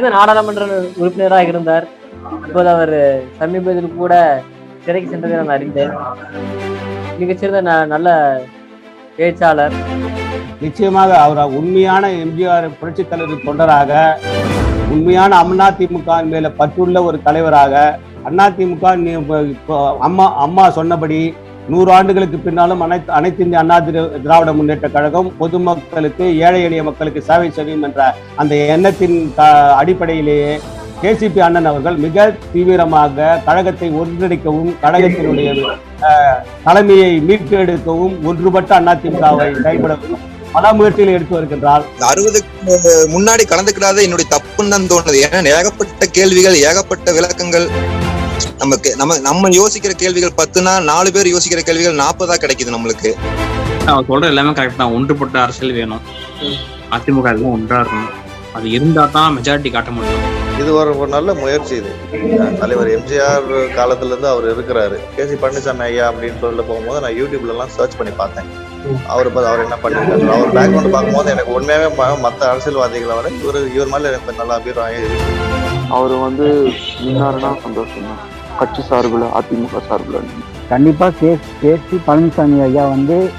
இருந்த நாடாளுமன்ற உறுப்பினராக இருந்தார். இப்போது அவர் சமீபத்தில் கூட சிறைக்கு சென்றதை நான் அறிந்தேன். மிகச்சிறந்த ந- நல்ல பேச்சாளர். நிச்சயமாக அவர் உண்மையான எம்ஜிஆர் புரட்சித் தலைவர் தொண்டராக உண்மையான அதிமுக மேல பற்றுள்ள ஒரு தலைவராக அதிமுக நீ- அம்மா அம்மா சொன்னபடி நூறு ஆண்டுகளுக்கு பின்னாலும் அனைத்து அனைத்து இந்திய அண்ணா திராவிட முன்னேற்ற கழகம் பொதுமக்களுக்கு ஏழை எளிய மக்களுக்கு சேவை செய்யும் என்ற அந்த எண்ணத்தின் அடிப்படையிலேயே கேசிபி அண்ணன் அவர்கள் மிக தீவிரமாக கழகத்தை ஒன்றிணைக்கவும் கழகத்தினுடைய தலைமையை மீட்டெடுக்கவும் ஒன்றுபட்ட அதிமுகவை செயல்படவும் பல முயற்சிகளை எடுத்து வருகின்றார். அறுபதுக்கு முன்னாடி கலந்துக்கிடாத என்னுடைய தப்புன்னு தான் தோணுது. ஏன்னா ஏகப்பட்ட கேள்விகள் ஏகப்பட்ட விளக்கங்கள். நமக்கு நம்ம நம்ம யோசிக்கிற கேள்விகள் பத்துனா நாலு பேர் யோசிக்கிற கேள்விகள் நாற்பதா கிடைக்குது நம்மளுக்கு. அவர் சொல்ற எல்லாமே கரெக்ட் தான். ஒன்றுபட்ட அரசியல் வேணும். அதிமுக எல்லாம் ஒன்றா இருக்கணும். அது இருந்தா தான் மெஜாரிட்டி காட்ட முடியும். இது ஒரு ஒரு நல்ல முயற்சி இது. தலைவர் எம்ஜிஆர் காலத்துல இருந்து அவர் இருக்கிறாரு. கே சி பழனிசாமி ஐயா அப்படின்னு சொல்ல போகும்போது நான் யூடியூப்ல எல்லாம் சர்ச் பண்ணி பார்த்தேன். அவர் அவர் என்ன பண்ணிருக்காரு? அவர் பேக்ரவுண்ட் பார்க்கும்போது எனக்கு உண்மையாவே ம- மத்த அரசியல்வாதிகளை விட இவர் இவர் மேல எனக்கு நல்ல அபிப்பிராயம் இருக்கு. அவர் வந்து நின்னாருன்னா சந்தோஷம் தான் கட்சி சார்பில் அதிமுக சார்பில். கண்டிப்பாக கே கேசி பழனிசாமி ஐயா வந்து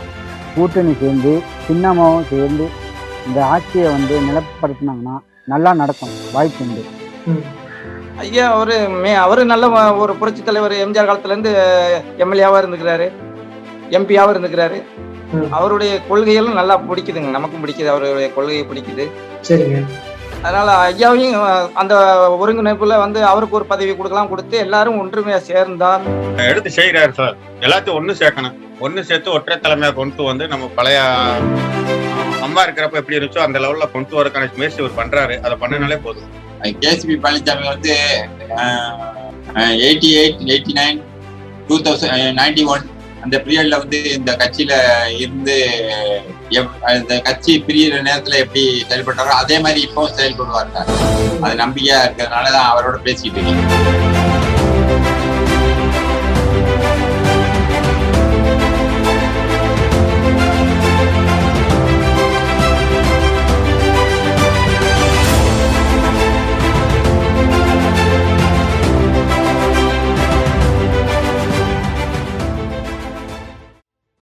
கூட்டணி சேர்ந்து சின்னமாவும் சேர்ந்து இந்த ஆட்சியை வந்து நிலப்படுத்தினாங்கன்னா நல்லா நடக்கும். வாய்ப்பு உண்டு. ஐயா அவரு மே அவரு நல்ல ஒரு புரட்சி தலைவர் எம்ஜிஆர் காலத்துல இருந்து எம்எல்ஏவா இருந்துக்கிறாரு. எம்பியாவும் இருந்துக்கிறாரு. அவருடைய கொள்கைகளும் நல்லா பிடிக்குதுங்க. நமக்கும் பிடிக்குது. அவருடைய கொள்கையை பிடிக்குது. சரிங்க. அதனால ஐயாவையும் அந்த ஒருங்கிணைப்புல வந்து அவருக்கு ஒரு பதவி கொடுக்கலாம் கொடுத்து எல்லாரும் ஒன்றுமையா சேர்ந்தால் எடுத்து செய்யறாரு சார். எல்லாத்தையும் ஒண்ணு சேர்க்கணும். ஒண்ணு சேர்த்து ஒற்றை தலைமையா கொண்டு வந்து நம்ம பழைய அம்மா இருக்கிறப்ப எப்படி இருந்துச்சோ அந்த லெவல்ல கொண்டு வரக்கான முயற்சி அவர் பண்றாரு. அதை பண்ணினாலே போதும். கேசிபி பழனிசாமி வந்து eighty eight eighty nine two thousand ninety one அந்த பீரியட்ல வந்து இந்த கட்சியில இருந்து இந்த கட்சி பிரியிற நேரத்துல எப்படி செயல்பட்டாரோ அதே மாதிரி இப்போ செயல்படுவாங்க அது நம்பிக்கையா இருக்கிறதுனால தான் அவரோட பேசிட்டு இருக்கேன்.